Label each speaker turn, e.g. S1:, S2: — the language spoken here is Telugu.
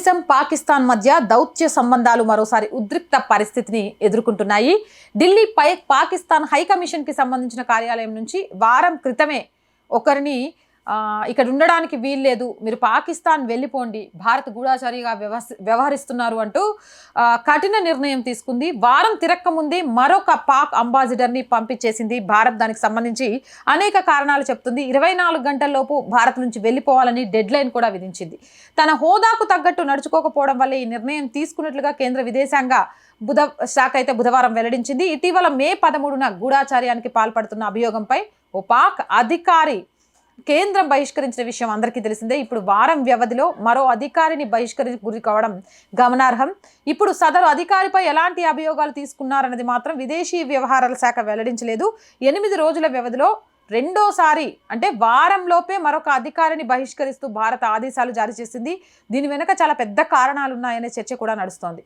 S1: భారతదేశం పాకిస్తాన్ మధ్య దౌత్య సంబంధాలు మరోసారి ఉద్రిక్త పరిస్థితిని ఎదుర్కొంటున్నాయి. ఢిల్లీ పై పాకిస్తాన్ హైకమిషన్కి సంబంధించిన కార్యాలయం నుంచి వారం క్రితమే ఒకరిని ఇక్కడ ఉండడానికి వీల్లేదు మీరు పాకిస్తాన్ వెళ్ళిపోండి. భారత్ గూఢాచారిగా వ్యవహ- వ్యవహరిస్తున్నారు అంటూ కఠిన నిర్ణయం తీసుకుంది. వారం తిరక్కముందే మరొక పాక్ అంబాసిడర్ని పంపించేసింది భారత్. దానికి సంబంధించి అనేక కారణాలు చెప్తుంది. ఇరవై నాలుగు గంటల్లోపు భారత్ నుంచి వెళ్ళిపోవాలని డెడ్ లైన్ కూడా విధించింది. తన హోదాకు తగ్గట్టు నడుచుకోకపోవడం వల్ల ఈ నిర్ణయం తీసుకున్నట్లుగా కేంద్ర విదేశాంగ బుధ శాఖ అయితే బుధవారం వెల్లడించింది. ఇటీవల మే పదమూడున గూఢాచార్యానికి పాల్పడుతున్న అభియోగంపై ఓ పాక్ అధికారి కేంద్రం బహిష్కరించిన విషయం అందరికీ తెలిసిందే. ఇప్పుడు వారం వ్యవధిలో మరో అధికారిని బహిష్కరి గురి కావడం గమనార్హం. ఇప్పుడు సదరు అధికారిపై ఎలాంటి అభియోగాలు తీసుకున్నారన్నది మాత్రం విదేశీ వ్యవహారాల శాఖ వెల్లడించలేదు. ఎనిమిది రోజుల వ్యవధిలో రెండోసారి అంటే వారంలోపే మరొక అధికారిని బహిష్కరిస్తూ భారత ఆదేశాలు జారీ చేసింది. దీని వెనుక చాలా పెద్ద కారణాలు ఉన్నాయనే చర్చ కూడా నడుస్తోంది.